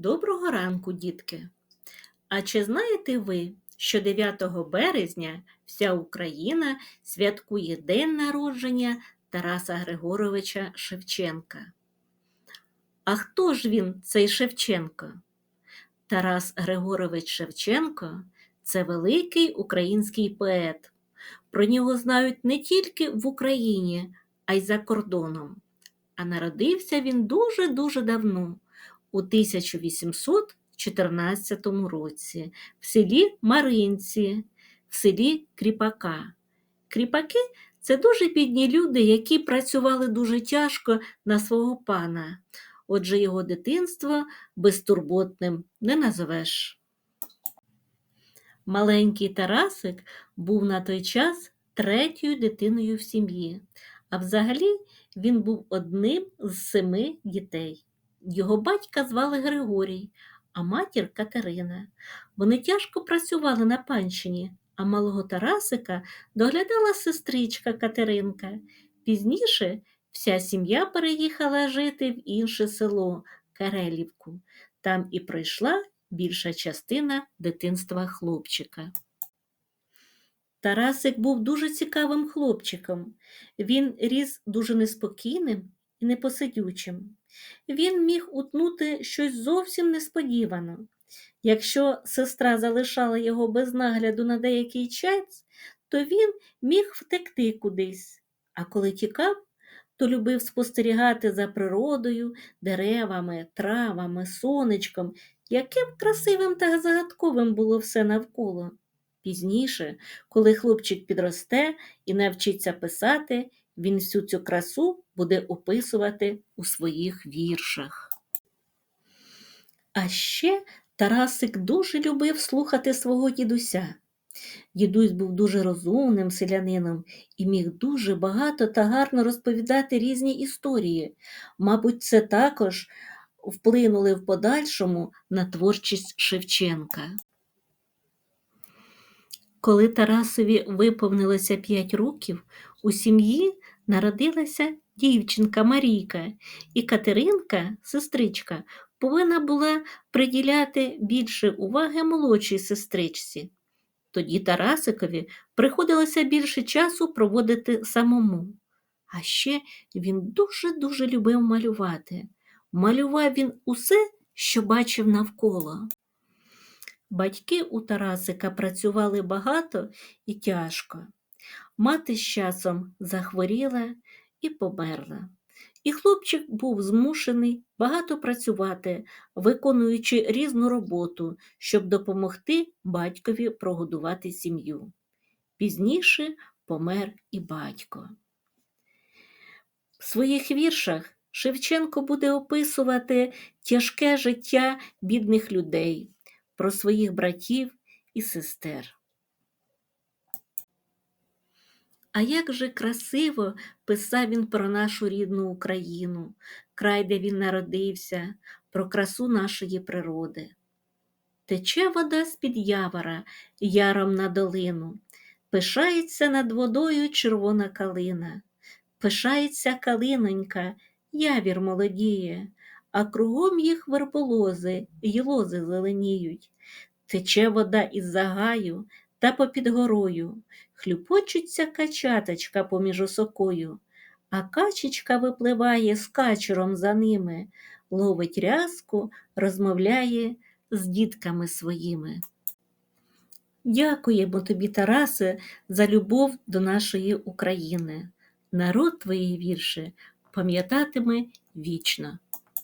Доброго ранку, дітки! А чи знаєте ви, що 9 березня вся Україна святкує День народження Тараса Григоровича Шевченка? А хто ж він, цей Шевченко? Тарас Григорович Шевченко це великий український поет. Про нього знають не тільки в Україні, а й за кордоном. А народився він дуже-дуже давно у 1814 році в селі Маринці, в селі Кріпака. Кріпаки це дуже бідні люди, які працювали дуже тяжко на свого пана. Отже, його дитинство безтурботним не назовеш. Маленький Тарасик був на той час третьою дитиною в сім'ї, а взагалі він був одним з семи дітей. Його батька звали Григорій, а матір Катерина. Вони тяжко працювали на панщині, а малого Тарасика доглядала сестричка Катеринка. Пізніше вся сім'я переїхала жити в інше село Карелівку. Там і пройшла більша частина дитинства хлопчика. Тарасик був дуже цікавим хлопчиком. Він ріс дуже неспокійним і непосидючим. Він міг утнути щось зовсім несподівано. Якщо сестра залишала його без нагляду на деякий час, то він міг втекти кудись, а коли тікав, то любив спостерігати за природою, деревами, травами, сонечком, яким красивим та загадковим було все навколо. Пізніше, коли хлопчик підросте і навчиться писати, він всю цю красу буде описувати у своїх віршах. А ще Тарасик дуже любив слухати свого дідуся. Дідусь був дуже розумним селянином і міг дуже багато та гарно розповідати різні історії. Мабуть, це також вплинули в подальшому на творчість Шевченка. Коли Тарасові виповнилося п'ять років, у сім'ї народилася дівчинка Марійка, і Катеринка, сестричка, повинна була приділяти більше уваги молодшій сестричці. Тоді Тарасикові приходилося більше часу проводити самому. А ще він дуже-дуже любив малювати. Малював він усе, що бачив навколо. Батьки у Тарасика працювали багато і тяжко. Мати з часом захворіла і померла. І хлопчик був змушений багато працювати, виконуючи різну роботу, щоб допомогти батькові прогодувати сім'ю. Пізніше помер і батько. В своїх віршах Шевченко буде описувати тяжке життя бідних людей, про своїх братів і сестер. А як же красиво писав він про нашу рідну Україну, край, де він народився, про красу нашої природи. Тече вода з-під явора яром на долину, пишається над водою червона калина, пишається калинонька, явір молодіє, а кругом їх верболози й лози зеленіють. Тече вода із загаю та попід горою, хлюпочуться качаточка поміж осокою, а качечка випливає з качером за ними, ловить рязку, розмовляє з дітками своїми. Дякуємо тобі, Тарасе, за любов до нашої України. Народ твої вірші пам'ятатиме вічно.